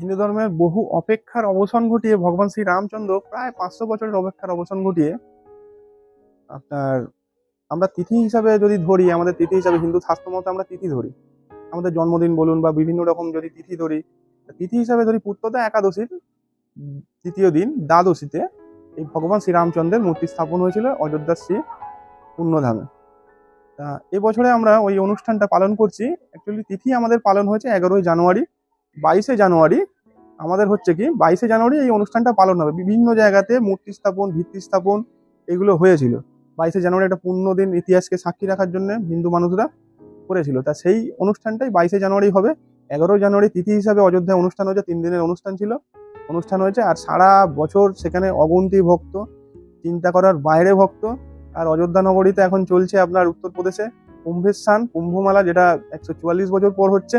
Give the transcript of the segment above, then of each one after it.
হিন্দু ধর্মের বহু অপেক্ষার অবসান ঘটিয়ে ভগবান শ্রী রামচন্দ্র প্রায় পাঁচশো বছরের অপেক্ষার অবসান ঘটিয়ে আপনার আমরা তিথি হিসাবে যদি ধরি, আমাদের তিথি হিসাবে হিন্দু শাস্ত্র মতে আমরা তিথি ধরি। আমাদের জন্মদিন বলুন বা বিভিন্ন রকম যদি তিথি ধরি তিথি হিসাবে ধরি পুত্রদা একাদশীর তৃতীয় দিন, দ্বাদশীতে এই ভগবান শ্রীরামচন্দ্রের মূর্তি স্থাপন হয়েছিল অযোধ্যার শ্রী পুণ্যধামে। তা এবছরে আমরা ওই অনুষ্ঠানটা পালন করছি। অ্যাকচুয়ালি তিথি আমাদের পালন হয়েছে এগারোই জানুয়ারি বাইশে জানুয়ারি, আমাদের হচ্ছে কি, বাইশে জানুয়ারি এই অনুষ্ঠানটা পালন হবে। বিভিন্ন জায়গাতে মূর্তি স্থাপন, ভিত্তি স্থাপন এগুলো হয়েছিল। বাইশে জানুয়ারি একটা পূর্ণ দিন ইতিহাসকে সাক্ষী রাখার জন্য হিন্দু মানুষরা করেছিল। তা সেই অনুষ্ঠানটাই বাইশে জানুয়ারি হবে। এগারোই জানুয়ারি তিথি হিসাবে অযোধ্যায় অনুষ্ঠান হয়েছে, তিন দিনের অনুষ্ঠান ছিল। অনুষ্ঠান হয়েছে আর সারা বছর সেখানে অগুন্তি ভক্ত, চিন্তা করার বাইরে ভক্ত। আর অযোধ্যা নগরীতে এখন চলছে আপনার উত্তরপ্রদেশে কুম্ভের স্থান কুম্ভমেলা যেটা একশো চুয়াল্লিশ বছর পর হচ্ছে।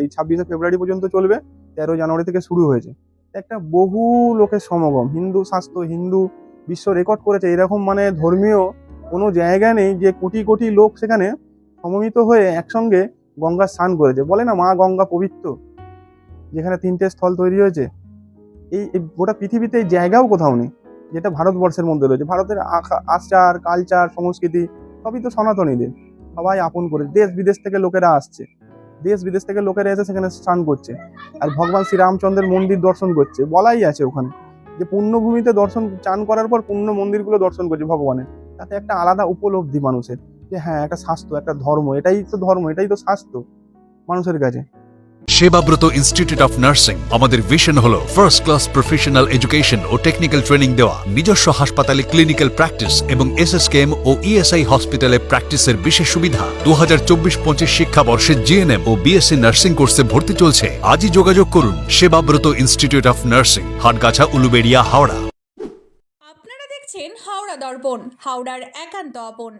এই ছাব্বিশে ফেব্রুয়ারি পর্যন্ত চলবে তেরো জানুয়ারি থেকে শুরু হয়েছে। একটা বহু লোকের সমাগম, হিন্দু শাস্ত্র হিন্দু বিশ্ব রেকর্ড করেছে। এরকম মানে ধর্মীয় কোনো জায়গা নেই যে কোটি কোটি লোক সেখানে সমমিত হয়ে একসঙ্গে গঙ্গা স্নান করেছে। বলে না, মা গঙ্গা পবিত্র, যেখানে তিনটে স্থল তৈরি হয়েছে। এই গোটা পৃথিবীতে এই জায়গাও কোথাও নেই, যেটা ভারতবর্ষের মধ্যে রয়েছে। ভারতের আচার কালচার সংস্কৃতি সবই তো সনাতনীদের। সবাই আপন করে দেশ বিদেশ থেকে লোকেরা আসছে। দেশ বিদেশ থেকে লোকেরা এসে সেখানে স্নান করছে। আর ভগবান শ্রীরামচন্দ্রের মন্দির দর্শন করছে। বলাই আছে ওখানে যে পুণ্যভূমিতে দর্শন, চান করার পর পুণ্য মন্দিরগুলো দর্শন করছে ভগবানের। তাতে একটা আলাদা উপলব্ধি মানুষের যে হ্যাঁ একটা স্বাস্থ্য, একটা ধর্ম, এটাই তো ধর্ম, এটাই তো স্বাস্থ্য মানুষের কাছে। সেবাব্রত ইনস্টিটিউট অফ নার্সিং আমাদের ভিশন হলো ফার্স্ট ক্লাস প্রফেশনাল এডুকেশন ও টেকনিক্যাল ট্রেনিং দেওয়া, নিজস্ব হাসপাতালে ক্লিনিক্যাল প্র্যাকটিস এবং এসএসকেএম ও ইএসআই হসপিটালে প্র্যাকটিসের বিশেষ সুবিধা। দু হাজার চব্বিশ পঁচিশ শিক্ষাবর্ষে জিএনএম ও বিএসসি নার্সিং কোর্সে ভর্তি চলছে। আজই যোগাযোগ করুন Sebabrata institute of nursing Hatgachha, Uluberia, Howrah. আপনারা দেখছেন হাওড়া দর্পণ, হাওড়ার একান্ত আপন।